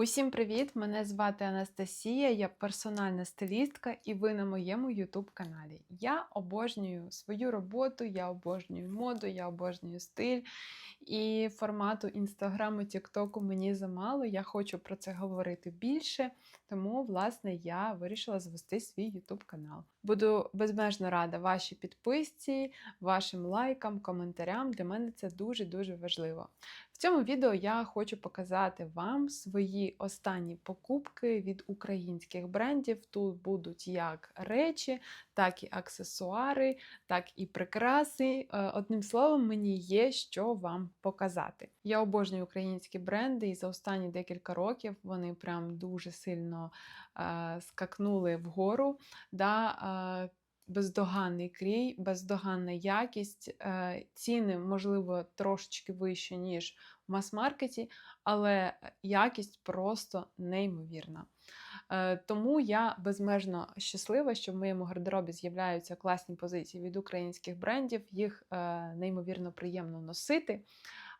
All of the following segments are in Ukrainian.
Усім привіт! Мене звати Анастасія, я персональна стилістка, і ви на моєму YouTube каналі. Я обожнюю свою роботу, я обожнюю моду, я обожнюю стиль. І формату інстаграму, тіктоку мені замало. Я хочу про це говорити більше. Тому, власне, я вирішила звести свій YouTube канал. Буду безмежно рада вашій підписці, вашим лайкам, коментарям. Для мене це дуже-дуже важливо. Цьому відео я хочу показати вам свої останні покупки від українських брендів. Тут будуть як речі, так і аксесуари, так і прикраси. Е, Одним словом, мені є що вам показати. Я обожнюю українські бренди, і за останні декілька років вони прям дуже сильно е, скакнули вгору. Да, е, Бездоганний крій, бездоганна якість, е, ціни, можливо, трошечки вищі, ніж в мас-маркеті, але якість просто неймовірна. Е, Тому я безмежно щаслива, що в моєму гардеробі з'являються класні позиції від українських брендів, їх е, неймовірно приємно носити.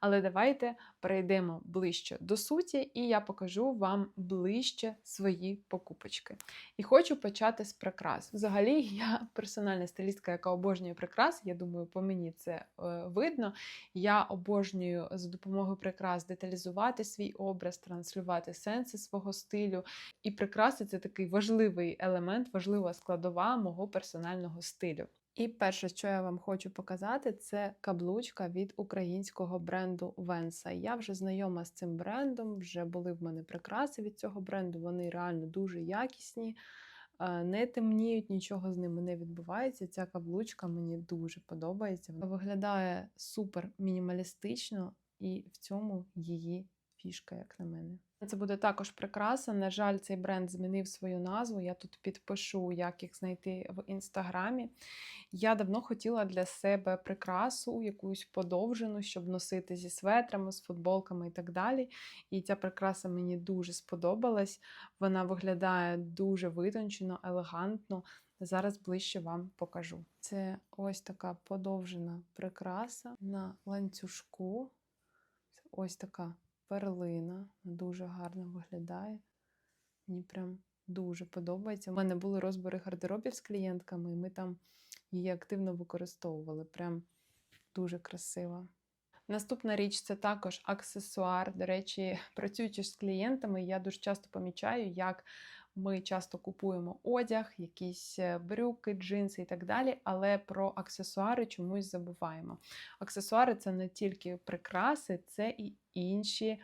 Але давайте перейдемо ближче до суті, і я покажу вам ближче свої покупочки. І хочу почати з прикрас. Взагалі, я персональна стилістка, яка обожнює прикрас. Я думаю, по мені це е, видно. Я обожнюю за допомогою прикрас деталізувати свій образ, транслювати сенси свого стилю. І прикраси це такий важливий елемент, важлива складова мого персонального стилю. І перше, що я вам хочу показати, це каблучка від українського бренду Венса. Я вже знайома з цим брендом, вже були в мене прикраси від цього бренду. Вони реально дуже якісні, е, не темніють, нічого з ними не відбувається. Ця каблучка мені дуже подобається. Вона виглядає супер мінімалістично, і в цьому її фішка, як на мене. Це буде також прикраса. На жаль, цей бренд змінив свою назву. Я тут підпишу, як їх знайти в інстаграмі. Я давно хотіла для себе прикрасу, якусь подовжену, щоб носити зі светрами, з футболками і так далі. І ця прикраса мені дуже сподобалась. Вона виглядає дуже витончено, елегантно. Зараз ближче вам покажу. Це ось така подовжена прикраса на ланцюжку. Ось така перлина, дуже гарно виглядає. Мені прям дуже подобається. У мене були розбори гардеробів з клієнтками, і ми там її активно використовували. Прям дуже красиво. Наступна річ це також аксесуар. До речі, працюючи з клієнтами, я дуже часто помічаю, як ми часто купуємо одяг, якісь е, брюки, джинси і так далі, але про аксесуари чомусь забуваємо. Аксесуари це не тільки прикраси, це і інші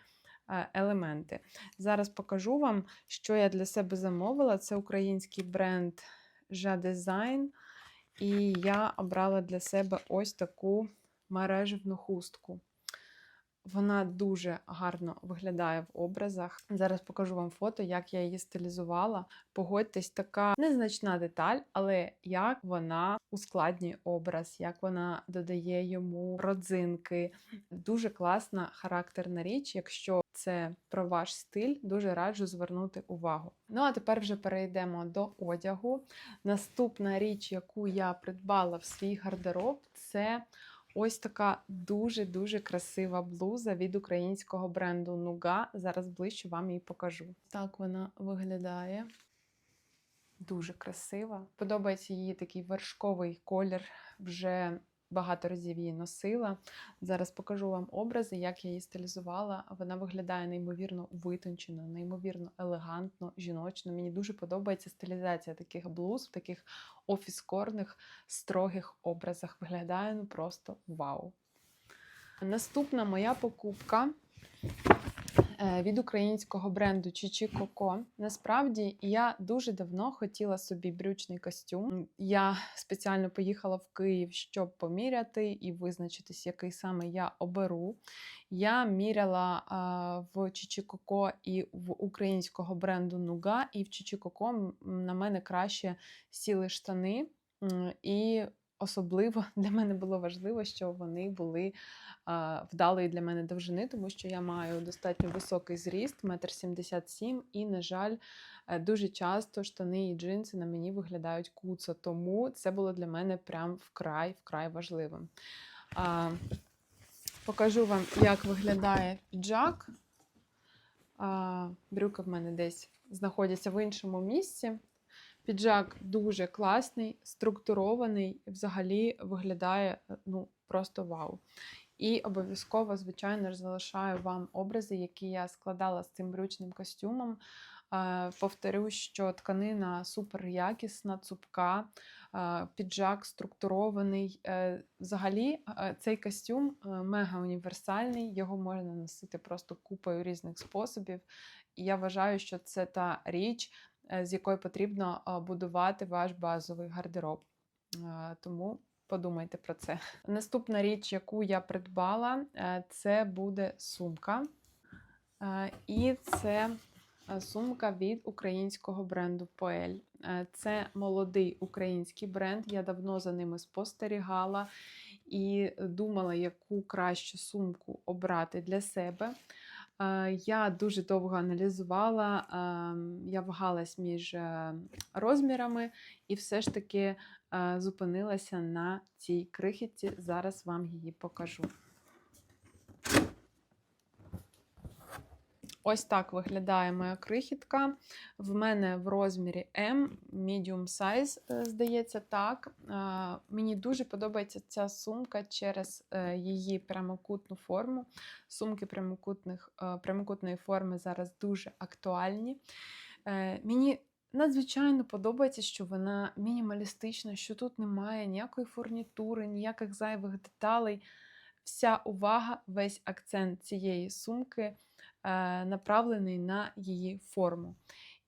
е, елементи. Зараз покажу вам, що я для себе замовила. Це український бренд Design. І я обрала для себе ось таку мережевну хустку. Вона дуже гарно виглядає в образах. Зараз покажу вам фото, як я її стилізувала. Погодьтесь, така незначна деталь, але як вона ускладнює образ, як вона додає йому родзинки. Дуже класна характерна річ, якщо це про ваш стиль, дуже раджу звернути увагу. Ну а тепер вже перейдемо до одягу. Наступна річ, яку я придбала в свій гардероб, це Ось така дуже-дуже красива блуза від українського бренду Нуга. Зараз ближче вам її покажу. Так вона виглядає. Дуже красива. Подобається її такий вершковий колір. Вже багато разів її носила. Зараз покажу вам образи, як я її стилізувала. Вона виглядає неймовірно витончено, неймовірно елегантно, жіночно. Мені дуже подобається стилізація таких блуз, в таких офіскорних, строгих образах. Виглядає ну просто вау. Наступна моя покупка від українського бренду Чичі Коко. Насправді я дуже давно хотіла собі брючний костюм. Я спеціально поїхала в Київ, щоб поміряти і визначитись, який саме я оберу. Я міряла а, в Чичі Коко і в українського бренду Нуга, і в Чичі Коко на мене краще сіли штани. І особливо для мене було важливо, що вони були вдалої для мене довжини, тому що я маю достатньо високий зріст, 1,77 м, і, на жаль, е, дуже часто штани і джинси на мені виглядають куцо, тому це було для мене прям вкрай вкрай важливим. Покажу вам, як виглядає піджак. Брюки в мене десь знаходяться в іншому місці. Піджак дуже класний, структурований, взагалі виглядає е, ну, просто вау. І обов'язково, звичайно ж, залишаю вам образи, які я складала з цим брючним костюмом. Е, Повторю, що тканина супер якісна, цупка, е, піджак структурований. Взагалі, цей костюм мега універсальний, його можна носити просто купою різних способів. І я вважаю, що це та річ, з якої потрібно е, будувати ваш базовий гардероб. Е, Тому подумайте про це. Наступна річ, яку я придбала, е, це буде сумка. Е, І це е, сумка від українського бренду. Е, Це молодий український бренд. Я давно за ними спостерігала і думала, яку кращу сумку обрати для себе. Е, Я дуже довго аналізувала, ем, я вагалась між е, розмірами і все ж таки е, зупинилася на цій крихітці. Зараз вам її покажу. Ось так виглядає моя крихітка. В мене в розмірі M, medium size, е, здається, так. Е, Мені дуже подобається ця сумка через е, її прямокутну форму. Сумки прямокутних, прямокутної форми зараз дуже актуальні. Мені надзвичайно подобається, що вона мінімалістична, що тут немає ніякої фурнітури, ніяких зайвих деталей. Вся увага, весь акцент цієї сумки направлений на її форму.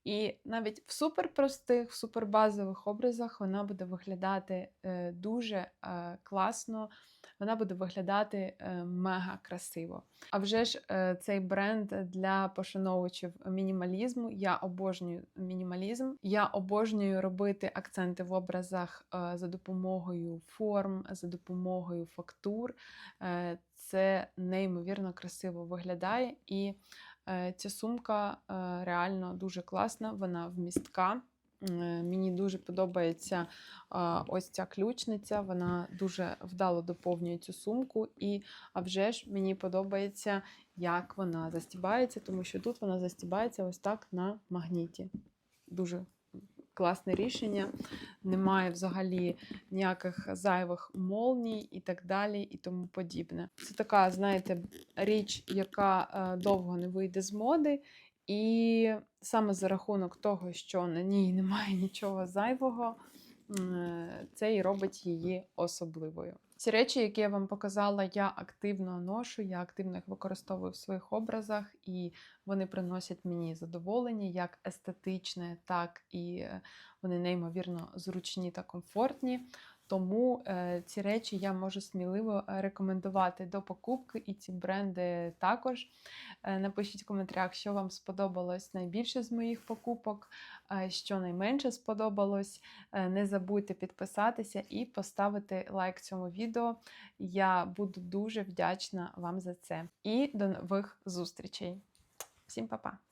І навіть в суперпростих, в супербазових образах вона буде виглядати е, дуже е, класно, вона буде виглядати е, мега красиво. А вже ж цей бренд для пошановувачів мінімалізму. Я обожнюю мінімалізм. Я обожнюю робити акценти в образах за допомогою форм, за допомогою фактур. Це неймовірно красиво виглядає. І ця сумка е, реально дуже класна, вона вмістка. Е, Мені дуже подобається ось ця ключниця, вона дуже вдало доповнює цю сумку. І а вже ж мені подобається, як вона застібається, тому що тут вона застібається ось так на магніті. Дуже класне рішення. Немає взагалі ніяких зайвих молній і так далі, і тому подібне. Це така, знаєте, річ, яка е, довго не вийде з моди. І саме за рахунок того, що на ній немає нічого зайвого, е, це і робить її особливою. Ці речі, які я вам показала, я активно ношу, я активно їх використовую в своїх образах, і вони приносять мені задоволення як естетичне, так і е, вони неймовірно зручні та комфортні. Тому е, ці речі я можу сміливо е, рекомендувати до покупки, і ці бренди також. Е, напишіть в коментарях, що вам сподобалось найбільше з моїх покупок, що найменше сподобалось. Не забудьте підписатися і поставити лайк цьому відео. Я буду дуже вдячна вам за це. І до нових зустрічей. Всім па-па!